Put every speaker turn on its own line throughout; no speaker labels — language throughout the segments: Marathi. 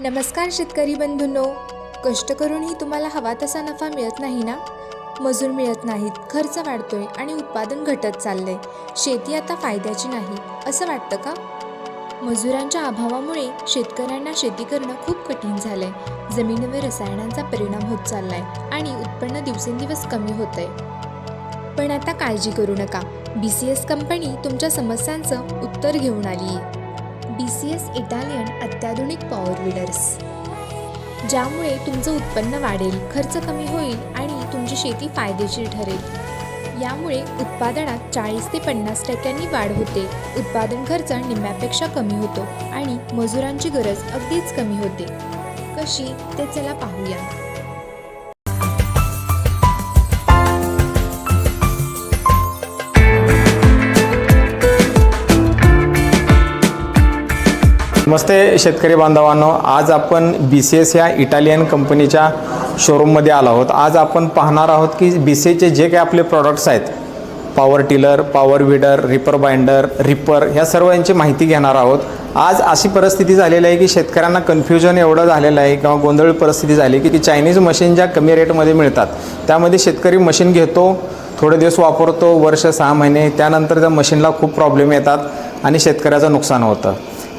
नमस्कार शेतकरी बंधूंनो. कष्ट करूनही तुम्हाला हवा तसा नफा मिळत नाही ना? मजूर मिळत नाहीत खर्च वाढतोय आणि उत्पादन घटत चाललंय. शेती आता फायद्याची नाही असं वाटतं का? मजुरांच्या अभावामुळे शेतकऱ्यांना शेती करणं खूप कठीण झालंय. जमिनीवर रसायनांचा परिणाम होत चाललाय आणि उत्पन्न दिवसेंदिवस कमी होत आहे पण आता काळजी करू नका. बी सी एस कंपनी तुमच्या समस्यांचं उत्तर घेऊन आली आहे बी सी एस इटालियन अत्याधुनिक पॉवर विडर्स ज्यामुळे तुमचं उत्पन्न वाढेल खर्च कमी होईल आणि तुमची शेती फायदेशीर ठरेल. यामुळे उत्पादनात चाळीस ते पन्नास टक्क्यांनी वाढ होते उत्पादन खर्च निम्म्यापेक्षा कमी होतो आणि मजुरांची गरज अगदीच कमी होते. कशी? ते चला पाहूया.
नमस्ते शेतकरी बांधवांनो आज आपण बी सी एस या इटालियन कंपनीच्या शोरूममध्ये आलो आहोत. आज आपण पाहणार आहोत की बी सी एचे जे काही आपले प्रॉडक्ट्स आहेत power tiller power weeder reaper binder reaper ह्या सर्व यांची माहिती घेणार आहोत. आज अशी परिस्थिती झालेली आहे की शेतकऱ्यांना कन्फ्युजन एवढं झालेलं आहे किंवा गोंधळ परिस्थिती झाली की चायनीज मशीन ज्या कमी रेटमध्ये मिळतात त्यामध्ये शेतकरी मशीन घेतो थोडे दिवस वापरतो वर्ष सहा महिने त्यानंतर त्या मशीनला खूप प्रॉब्लेम येतात आणि शेतकऱ्याचं नुकसान होतं.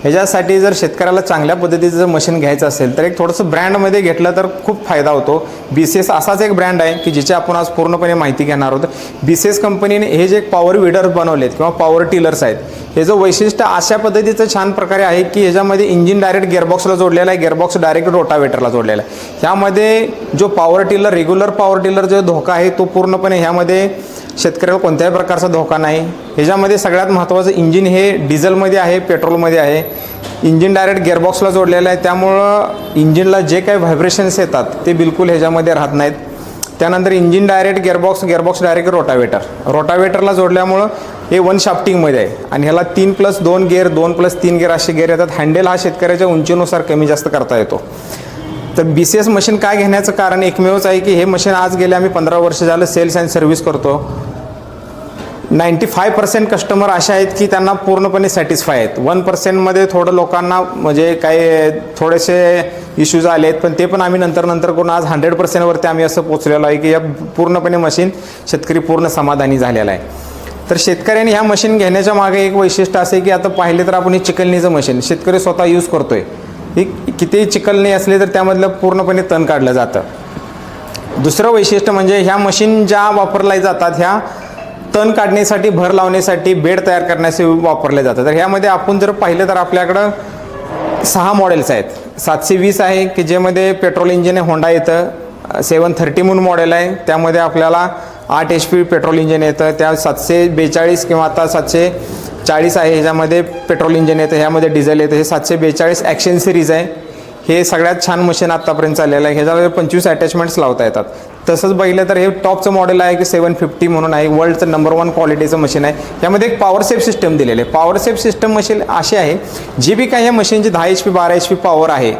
ह्याच्यासाठी जर शेतकऱ्याला चांगल्या पद्धतीचं जर मशीन घ्यायचं असेल तर एक थोडंसं ब्रँडमध्ये घेतलं तर खूप फायदा होतो. बी सी एस असाच एक ब्रँड आहे की जिची आपण आज पूर्णपणे माहिती घेणार आहोत. बी सी एस कंपनीने हे जे पॉवर विडर्स बनवलेत किंवा पॉवर टिलर्स आहेत हे जो वैशिष्ट्य अशा पद्धतीचं छान प्रकारे आहे की ह्याच्यामध्ये इंजिन डायरेक्ट गेअरबॉक्सला जोडलेला आहे गेअरबॉक्स डायरेक्ट रोटावेटरला जोडलेला आहे. ह्यामध्ये जो power tiller regular power tiller जो धोका आहे तो पूर्णपणे ह्यामध्ये शेतकऱ्याला कोणत्याही प्रकारचा धोका नाही. ह्याच्यामध्ये सगळ्यात महत्त्वाचं इंजिन हे डिझेलमध्ये आहे पेट्रोलमध्ये आहे. इंजिन डायरेक्ट गेअरबॉक्सला जोडलेलं आहे. त्यामुळं इंजिनला जे काही व्हायब्रेशन्स येतात ते बिलकुल ह्याच्यामध्ये राहत नाहीत. त्यानंतर engine direct gearbox gearbox direct rotavator. रोटावेटरला जोडल्यामुळं हे वन शाफ्टिंगमध्ये आहे. आणि ह्याला तीन प्लस दोन गेअर दोन प्लस तीन गेअर असे गेअर येतात. हँडेल हा शेतकऱ्याच्या उंचीनुसार कमी जास्त करता येतो. तर बी सी एस मशीन काय घेण्याचं कारण एकमेवच आहे की हे मशीन आज गेले आम्ही पंधरा वर्ष झालं सेल्स अँड सर्व्हिस करतो. नाईंटी फाय पर्सेंट कस्टमर असे आहेत की त्यांना पूर्णपणे सॅटिस्फाय आहेत. वन पर्सेंटमध्ये थोडं लोकांना म्हणजे काही थोडेसे इश्यूज आले आहेत पण ते पण आम्ही नंतर नंतर करून आज हंड्रेड पर्सेंटवरती आम्ही असं पोचलेलो आहे की या पूर्णपणे मशीन शेतकरी पूर्ण समाधानी झालेला आहे. तर शेतकऱ्यांनी ह्या मशीन घेण्याच्या मागे एक वैशिष्ट्य असे की आता पाहिले तर आपण हे चिकलनीचं मशीन शेतकरी स्वतः यूज करतोय. ही कितीही चिकलणी असली तर त्यामधलं पूर्णपणे तण काढलं जातं. दुसरं वैशिष्ट्य म्हणजे ह्या मशीन ज्या वापरल्या जातात ह्या तण काढण्यासाठी भर लावण्यासाठी बेड तयार करण्यासाठी वापरले जातात. तर ह्यामध्ये आपण जर पाहिलं तर आपल्याकडं सहा मॉडेल्स आहेत. सातशे वीस आहे की ज्यामध्ये पेट्रोल इंजिन आहे होंडा येतं. सेवन थर्टी म्हणून मॉडेल आहे. त्यामध्ये आपल्याला आठ एच पी पेट्रोल इंजिन येतं. त्या सातशे बेचाळीस किंवा आता सातशे चाळीस आहे ह्याच्यामध्ये पेट्रोल इंजिन येतं ह्यामध्ये डिझेल येतं हे सातशे बेचाळीस ॲक्शन सिरीज आहे. हे सगळ्यात छान मशीन आत्तापर्यंत चाललेलं आहे. ह्याच्यामध्ये पंचवीस अटॅचमेंट्स लावता येतात. तसंच बघितलं तर हे टॉपचं मॉडेल आहे की सेवन फिफ्टी म्हणून आहे. वर्ल्डचं नंबर वन क्वालिटीचं मशीन आहे. यामध्ये एक पॉवर सेफ सिस्टम दिलेलं आहे. पॉवर सेफ सिस्टम मशीन अशी आहे जी बी काही या मशीनची दहा एच पी बारा एच पी पॉवर आहे.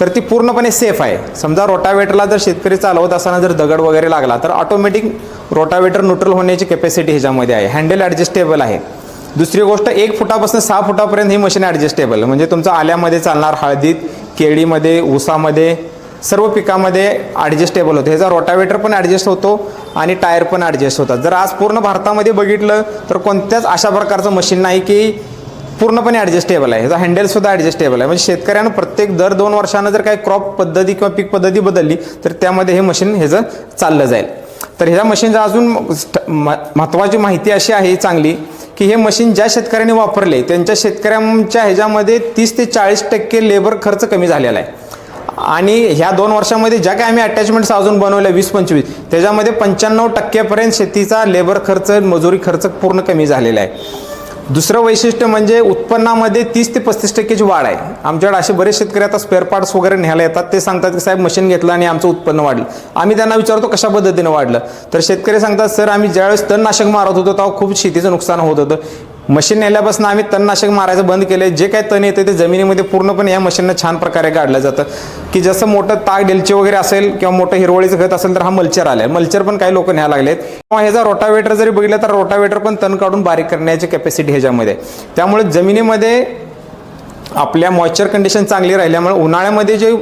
तर ती पूर्णपणे सेफ आहे. समजा रोटावेटरला जर शेतकरी चालवत असताना जर दगड वगैरे लागला तर ऑटोमॅटिक रोटावेटर न्यूट्रल होण्याची कॅपॅसिटी ह्याच्यामध्ये आहे. हँडल ॲडजस्टेबल आहे. दुसरी गोष्ट एक फुटापासून सहा फुटापर्यंत ही मशीन ॲडजस्टेबल म्हणजे तुमचं आल्यामध्ये चालणार हळदीत केळीमध्ये ऊसामध्ये सर्व पिकामध्ये ॲडजस्टेबल होतं. ह्याचा रोटावेटर पण ॲडजस्ट होतो आणि टायर पण ॲडजस्ट होतात. जर आज पूर्ण भारतामध्ये बघितलं तर कोणत्याच अशा प्रकारचं मशीन नाही की पूर्णपणे ॲडजस्टेबल आहे. ह्याचा हँडलसुद्धा ॲडजस्टेबल आहे. म्हणजे शेतकऱ्यानं प्रत्येक दर दोन वर्षानं जर काही क्रॉप पद्धती किंवा पीक पद्धती बदलली तर त्यामध्ये हे मशीन ह्याचं चाललं जाईल. तर ह्या मशीनचं अजून महत्त्वाची माहिती अशी आहे चांगली. की हे मशीन ज्या शेतकऱ्यांनी वापरले त्यांच्या शेतकऱ्यांच्या ह्याच्यामध्ये तीस ते चाळीस टक्के लेबर खर्च कमी झालेला आहे. आणि ह्या दोन वर्षामध्ये ज्या काही आम्ही अटॅचमेंट्स अजून बनवल्या वीस पंचवीस त्याच्यामध्ये पंच्याण्णव टक्क्यापर्यंत शेतीचा लेबर खर्च मजुरी खर्च पूर्ण कमी झालेला आहे. दुसरं वैशिष्ट्य म्हणजे उत्पन्नामध्ये तीस ते पस्तीस टक्क्याची वाढ आहे. आमच्याकडे असे बरेच शेतकरी आता स्पेअर पार्ट्स वगैरे न्यायला येतात. ते सांगतात की साहेब मशीन घेतलं आणि आमचं उत्पन्न वाढलं. आम्ही त्यांना विचारतो कशा पद्धतीनं वाढलं. तर शेतकरी सांगतात सर आम्ही ज्यावेळेस तणनाशक मारत होतो तेव्हा खूप शेतीचं नुकसान होत होतं. मशीन नेल्यापासून आम्ही तणनाशक मारायचं बंद केले जे काही तण येते ते जमिनीमध्ये पूर्णपणे या मशीननं छान प्रकारे काढलं जातं. की जसं मोठं ताक डेलचे वगैरे असेल किंवा मोठं हिरवळीचं खत असेल तर हा मल्चर आलाय. मल्चर पण काही लोक न्यायला लागलेत. किंवा ह्याचा रोटावेटर जरी बघितलं तर रोटावेटर पण तण काढून बारीक करण्याची कॅपॅसिटी ह्याच्यामध्ये त्यामुळे जमिनीमध्ये आपल्या मॉइश्चर कंडिशन चांगली राहिल्यामुळे उन्हाळ्यामध्ये जे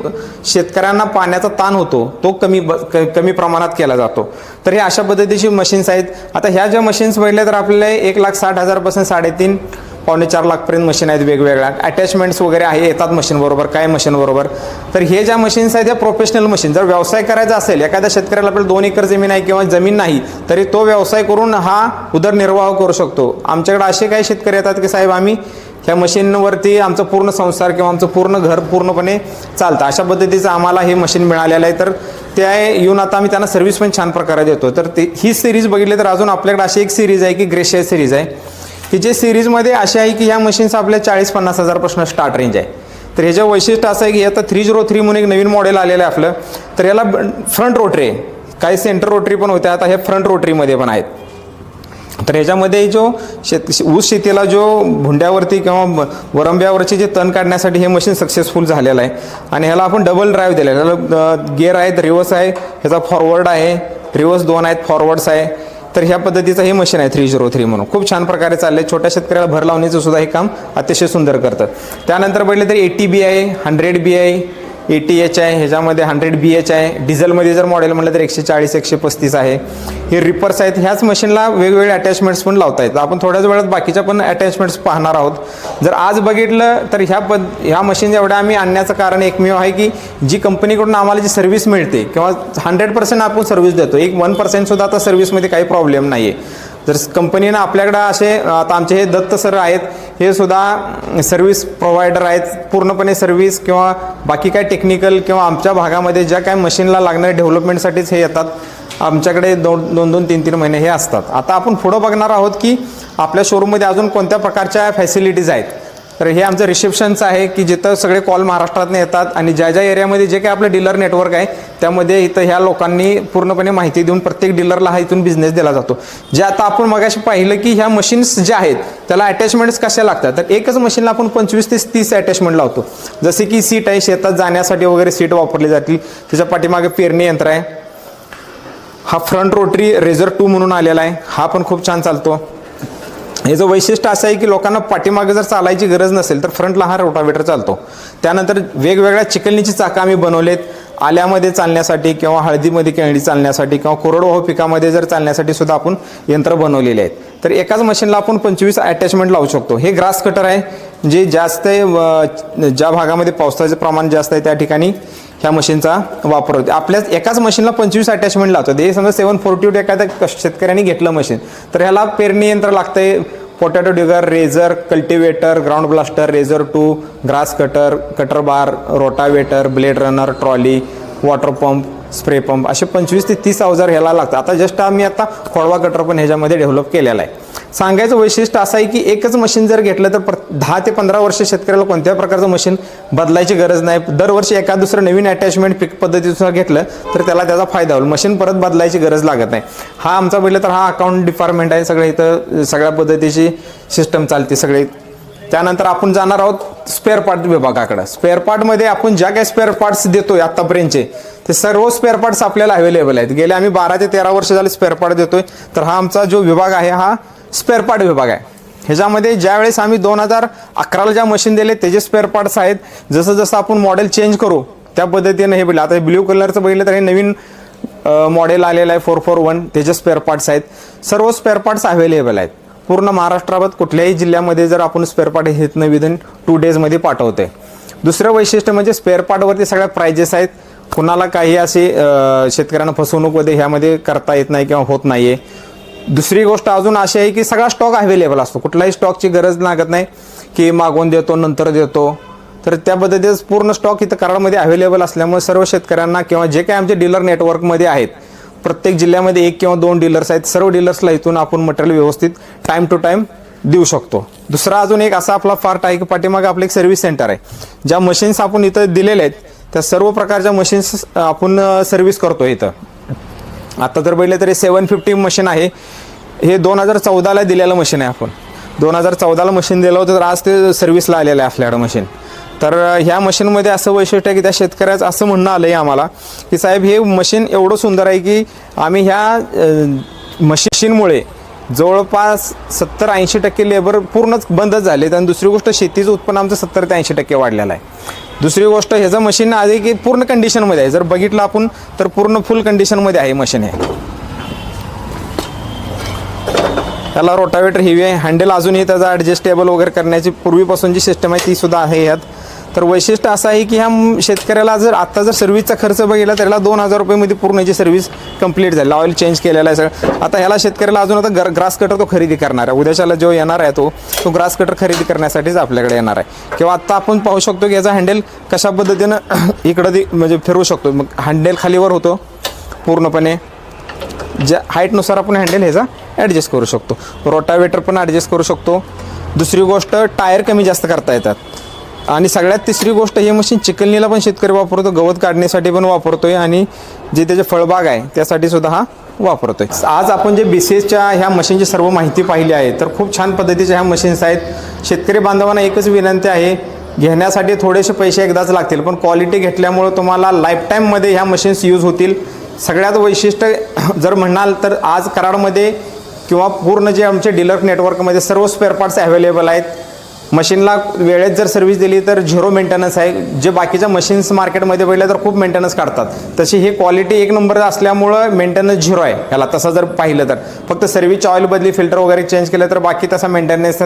शेतकऱ्यांना पाण्याचा ताण होतो तो कमी ब क- कमी प्रमाणात केला जातो. तर हे अशा पद्धतीची मशीन्स आहेत. आता ह्या ज्या मशीन्स बघितल्या तर आपल्याला एक लाख साठ हजारपासून साडेतीन पावणे चार लाखपर्यंत मशीन आहेत वेगवेगळ्या. अटॅचमेंट्स वगैरे आहे येतात मशीनबरोबर काय मशीनबरोबर तर हे ज्या मशीन्स आहेत त्या प्रोफेशनल मशीन जर व्यवसाय करायचा असेल एखाद्या शेतकऱ्याला आपल्याला दोन एकर जमीन आहे किंवा जमीन नाही तरी तो व्यवसाय करून हा उदरनिर्वाह करू शकतो. आमच्याकडे असे काही शेतकरी येतात की साहेब आम्ही ह्या मशीनवरती आमचं पूर्ण संसार किंवा आमचं पूर्ण घर पूर्णपणे चालतं. अशा पद्धतीचं आम्हाला हे मशीन मिळालेलं आहे. तर ते आहे येऊन आता आम्ही त्यांना सर्व्हिस पण छान प्रकारे देतो. तर ते ही सिरीज बघितली तर अजून आपल्याकडे अशी एक सिरीज आहे की ग्रेशिया सिरीज आहे. की जे सिरीजमध्ये असे आहे की ह्या मशीन्स आपल्या चाळीस पन्नास हजारपासून स्टार्ट रेंज आहे. तर ह्याचं वैशिष्ट्य असं आहे की आता थ्री झिरो थ्री म्हणून एक नवीन मॉडेल आलेलं आहे आपलं. तर याला फ्रंट रोटरी आहे काही सेंटर रोटरी पण होत्या. आता हे फ्रंट रोटरीमध्ये पण आहेत. तर ह्याच्यामध्ये जो शेत ऊस शेतीला जो भुंड्यावरती किंवा वरंब्यावरचे जे तण काढण्यासाठी हे मशीन सक्सेसफुल झालेलं आहे. आणि ह्याला आपण डबल ड्राईव्ह दिला आहे. ह्याला गेअर आहेत रिवर्स आहे ह्याचा फॉरवर्ड आहे रिवर्स दोन आहेत फॉरवर्ड्स आहे. तर ह्या पद्धतीचं हे मशीन आहे थ्री झिरो थ्री म्हणून. खूप छान प्रकारे चाललंय. छोट्या शेतकऱ्याला भर लावण्याचं सुद्धा हे काम अतिशय सुंदर करतं. त्यानंतर बघितलं तर एटी बी आहे हंड्रेड बी आहे एटी एच आहे ह्याच्यामध्ये हंड्रेड बी एच आहे. डिझेलमध्ये जर मॉडेल म्हटलं तर एकशे चाळीस एकशे पस्तीस आहे. हे रिपर्स आहेत. ह्याच मशीनला वेगवेगळे अटॅचमेंट्स पण लावता येतात. आपण थोड्याच वेळात बाकीच्या पण अटॅचमेंट्स पाहणार आहोत. जर आज बघितलं तर ह्या पद ह्या मशीन एवढ्या आम्ही आणण्याचं कारण एकमेव आहे की जी कंपनीकडून आम्हाला जी सर्व्हिस मिळते किंवा हंड्रेड पर्सेंट आपण सर्व्हिस देतो. एक वन पर्सेंटसुद्धा आता सर्व्हिसमध्ये काही प्रॉब्लेम नाही आहे जर कंपनीनं आपल्याकडं असे आता आमचे हे दत्त सर आहेत हे सुद्धा सर्व्हिस प्रोव्हायडर आहेत पूर्णपणे सर्व्हिस किंवा बाकी काय टेक्निकल किंवा आमच्या भागामध्ये ज्या काय मशीनला लागणाऱ्या डेव्हलपमेंटसाठीच हे येतात. आमच्याकडे दोन दोन दोन तीन तीन महिने हे असतात. आता आपण पुढं बघणार आहोत की आपल्या शोरूममध्ये अजून कोणत्या प्रकारच्या फॅसिलिटीज आहेत. तर हे आमचं रिसेप्शनचं आहे की जिथं सगळे कॉल महाराष्ट्रातून येतात आणि ज्या ज्या एरियामध्ये जे काही आपलं डीलर नेटवर्क आहे त्यामध्ये इथं ह्या लोकांनी पूर्णपणे माहिती देऊन प्रत्येक डीलरला हा इथून बिझनेस दिला जातो. जे आता आपण मगाशी पाहिलं की ह्या मशीन्स ज्या आहेत त्याला अटॅचमेंट्स कशा लागतात? तर एकच मशीनला आपण पंचवीस ते तीस अटॅचमेंट लावतो. जसे की सीट आहे शेतात जाण्यासाठी वगैरे सीट वापरली जातील. त्याच्या पाठीमागे पेरणी यंत्र आहे. हा फ्रंट रोटरी रेझर टू म्हणून आलेला आहे. हा पण खूप छान चालतो. याचं वैशिष्ट्य असं आहे की लोकांना पाठीमागे जर चालायची गरज नसेल तर फ्रंटला हा रोटावेटर चालतो. त्यानंतर वेगवेगळ्या चिकलनीची चाकं आम्ही बनवलेत. आल्यामध्ये चालण्यासाठी किंवा हळदीमध्ये केळी चालण्यासाठी किंवा कोरडवाहू पिकामध्ये जर चालण्यासाठी सुद्धा आपण यंत्र बनवलेले आहेत. तर एकाच मशीनला आपण पंचवीस अटॅचमेंट लावू शकतो. हे ग्रास कटर आहे. जे जास्त ज्या भागामध्ये पावसाचं प्रमाण जास्त आहे त्या ठिकाणी ह्या मशीनचा वापर होतो. आपल्याच एकाच मशीनला पंचवीस अटॅचमेंट लावतो हे समजा सेवन फोर्टी टू एखाद्या शेतकऱ्यांनी घेतलं मशीन तर ह्याला पेरणी यंत्र लागतंय. Potato digger raiser cultivator ground blaster raiser two grass cutter cutter bar rotavator blade runner trolley water pump spray pump असे पंचवीस ते तीस अवजार ह्याला लागतात. आता जस्ट आम्ही आता खोळवा कटर पण ह्याच्यामध्ये डेव्हलप केलेला आहे. सांगायचं वैशिष्ट्य असं आहे की एकच मशीन जर घेतलं तर प्र दहा ते पंधरा वर्ष शेतकऱ्याला कोणत्या प्रकारचं मशीन बदलायची गरज नाही. दरवर्षी एका दुसरं नवीन अटॅचमेंट पीक पद्धतीनुसार घेतलं तर त्याला त्याचा फायदा होईल. मशीन परत बदलायची गरज लागत नाही. हा आमचा पहिलं तर हा अकाउंट डिपार्टमेंट आहे. सगळं इथं सगळ्या पद्धतीची सिस्टम चालते सगळे. त्यानंतर आपण जाणार आहोत स्पेअर पार्ट विभागाकडं. स्पेअर पार्टमध्ये आपण ज्या काही स्पेअर पार्ट्स देतोय आत्तापर्यंतचे ते सर्व स्पेअर पार्ट्स आपल्याला अवेलेबल आहेत. गेले आम्ही बारा ते तेरा वर्ष झाले स्पेअर पार्ट देतोय. तर हा आमचा जो विभाग आहे हा स्पेअर पार्ट विभाग आहे. ह्याच्यामध्ये ज्यावेळेस आम्ही दोन हजार अकराला ज्या मशीन दिले त्याचे स्पेअर पार्ट्स आहेत. जसं जसं आपण मॉडेल चेंज करू त्या पद्धतीने हे बघितलं आता ब्ल्यू कलरचं बघितलं तर हे नवीन मॉडेल आलेलं आहे फोर फोर वन त्याचे स्पेअर पार्ट्स आहेत. सर्व स्पेअर पार्ट्स अवेलेबल आहेत. पूर्ण महाराष्ट्रात कुठल्याही जिल्ह्यामध्ये जर आपण स्पेअर पार्ट घेतलं विदिन टू डेजमध्ये पाठवतोय. दुसरं वैशिष्ट्य म्हणजे स्पेअर पार्टवरती सगळ्या प्राइजेस आहेत. कुणाला काही असे शेतकऱ्यांना फसवणूक वगैरे ह्यामध्ये करता येत नाही किंवा होत नाही आहे दुसरी गोष्ट अजून अशी आहे की सगळा स्टॉक अवेलेबल असतो. कुठलाही स्टॉकची गरज लागत नाही की मागवून देतो नंतर देतो. तर त्या पद्धतीचं पूर्ण स्टॉक इथं कराडमध्ये अवेलेबल असल्यामुळे सर्व शेतकऱ्यांना किंवा जे काही आमचे डीलर नेटवर्कमध्ये आहेत प्रत्येक जिल्ह्यामध्ये एक किंवा दोन डीलर्स आहेत सर्व डीलर्सला इथून आपण मटेरियल व्यवस्थित टाईम टू टाईम देऊ शकतो. दुसरा अजून एक असा आपला पार्ट आहे की पाठीमागे आपलं एक सर्व्हिस सेंटर आहे. ज्या मशीन्स आपण इथं दिलेल्या आहेत त्या सर्व प्रकारच्या मशीन्स आपण सर्व्हिस करतो इथं. आता जर बघितलं तरी सेवन फिफ्टी मशीन आहे. हे दोन हजार चौदाला दिलेलं मशीन आहे आपण. दोन हजार चौदाला मशीन दिलं होतं तर आज ते सर्व्हिसला आलेलं आहे आपल्याकडं मशीन तर ह्या मशीनमध्ये असं वैशिष्ट्य आहे की त्या शेतकऱ्याचं असं म्हणणं आलं आहे आम्हाला की साहेब हे मशीन एवढं सुंदर आहे की आम्ही ह्या मशीनमुळे जवळपास सत्तर ऐंशी टक्के लेबर पूर्णच बंदच झालेत आणि दुसरी गोष्ट शेतीचं उत्पन्न आमचं सत्तर ते ऐंशी टक्के वाढलेलं आहे. दुसरी गोष्ट ह्याचं मशीन आधी की पूर्ण कंडिशनमध्ये आहे. जर बघितलं आपण तर पूर्ण फुल कंडिशनमध्ये आहे मशीन हे. त्याला रोटावेटर हेवी आहे. हँडल अजूनही त्याचा ॲडजस्टेबल वगैरे करण्याची पूर्वीपासून जी सिस्टम आहे ती सुद्धा आहे यात तर वैशिष्ट्य असं आहे की ह्या शेतकऱ्याला जर आत्ता जर सर्व्हिसचा खर्च बघितला तर याला दोन हजार रुपयेमध्ये पूर्ण याची सर्व्हिस कंप्लीट झाली. ऑइल चेंज केलेला आहे सगळं. आता ह्याला शेतकऱ्याला अजून आता गर ग्रास कटर तो खरेदी करणार आहे. उद्याच्याला जो येणार आहे तो तो ग्रास कटर खरेदी करण्यासाठीच आपल्याकडे येणार आहे. किंवा आत्ता आपण पाहू शकतो की याचा हँडेल कशा पद्धतीनं इकडं ती म्हणजे फिरवू शकतो. मग हँडेल खालीवर होतो. पूर्णपणे ज्या हाईटनुसार आपण हँडल ह्याचा ॲडजस्ट करू शकतो. रोटावेटर पण ॲडजस्ट करू शकतो. दुसरी गोष्ट टायर कमी जास्त करता येतात. आणि सगळ्यात तिसरी गोष्ट हे मशीन चिकलनीला पण शेतकरी वापरतो गवत काढण्यासाठी पण वापरतोय आणि जे त्याचे फळबाग आहे त्यासाठी सुद्धा हा वापरतोय. आज आपण जे बी सी एसच्या ह्या मशीनची सर्व माहिती पाहिली आहे तर खूप छान पद्धतीच्या ह्या मशीन्स आहेत. शेतकरी बांधवांना एकच विनंती आहे घेण्यासाठी थोडेसे पैसे एकदाच लागतील पण क्वालिटी घेतल्यामुळं तुम्हाला लाईफटाईममध्ये ह्या मशीन्स यूज होतील. सगळ्यात वैशिष्ट्य जर म्हणाल तर आज कराडमध्ये किंवा पूर्ण जे आमचे डीलर नेटवर्कमध्ये सर्व स्पेअर पार्ट्स अवेलेबल आहेत. मशीनला वेळेत जर सर्व्हिस दिली तर झिरो मेंटेनन्स आहे. जे बाकीच्या मशीन्स मार्केटमध्ये बघितलं तर खूप मेंटेनन्स काढतात. तशी ही क्वालिटी एक नंबर असल्यामुळं मेंटेनन्स झिरो आहे. ह्याला तसं जर पाहिलं तर. फक्त सर्व्हिसची ऑइल बदली फिल्टर वगैरे चेंज केलं तर बाकी तसा maintenance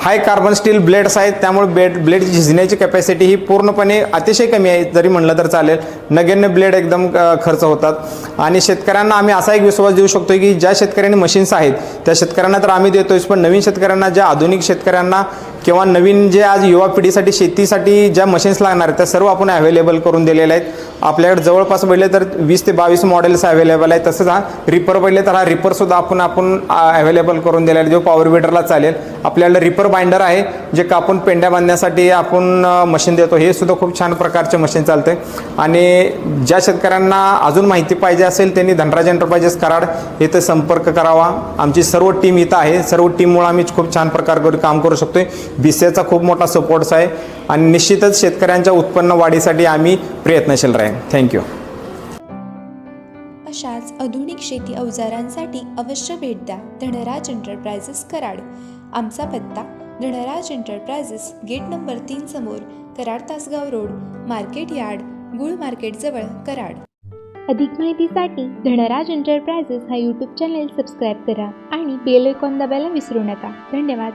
high carbon steel blades आहेत. त्यामुळे ब्लेड ब्लेड झिजण्याची कॅपॅसिटी ही पूर्णपणे अतिशय कमी आहे. जरी म्हणलं तर चालेल. नगेन्य ब्लेड एकदम खर्च होतात. आणि शेतकऱ्यांना आम्ही असा एक विश्वास देऊ शकतो की ज्या शेतकऱ्यांनी मशीन्स आहेत त्या शेतकऱ्यांना तर आम्ही देतोच पण नवीन शेतकऱ्यांना ज्या आधुनिक शेतकऱ्यांना किंवा नवीन जे आज युवा पिढीसाठी शेतीसाठी ज्या मशीन्स लागणार आहेत त्या सर्व आपण अवेलेबल करून दिलेल्या आहेत. आपल्याकडे जवळपास पहिले तर वीस ते बावीस मॉडेल्स अवेलेबल आहे तसंच हा रिपर पहिले तर हा रिपरसुद्धा आपण आपण अवेलेबल करून दिलेला आहे. जो पॉवर बिटरला चालेल. आपल्याकडे रिपर बाइंडर आहे जे कापून पेंड्या बांधण्यासाठी आपण मशीन देतो. हे सुद्धा खूप छान प्रकारचे मशीन चालते आणि ज्या शेतकऱ्यांना अजून माहिती पाहिजे असेल त्यांनी धनराज एंटरप्राइजेस कराड इथं संपर्क करावा. आमची सर्व टीम इथं आहे. सर्व टीममुळे आम्ही खूप छान प्रकार करू काम करू शकतो बी सी एचा खूप मोठा सपोर्ट्स आहे. आणि निश्चितच शेतकऱ्यांच्या उत्पन्न वाढीसाठी आम्ही प्रयत्नशील राहील. थँक्यू
अशाच आधुनिक शेती अवजारांसाठी अवश्य भेट द्या धनराज एंटरप्राइजेस कराड. आमचा पत्ता धनराज एंटरप्राइजेस गेट नंबर तीन समोर Karad Tasgaon road market yard गुळ मार्केटजवळ कराड.
अधिक माहितीसाठी धनराज एंटरप्राइजेस हा यूट्यूब चॅनेल सबस्क्राईब करा आणि बेल आयकॉन दाबायला विसरू नका. धन्यवाद.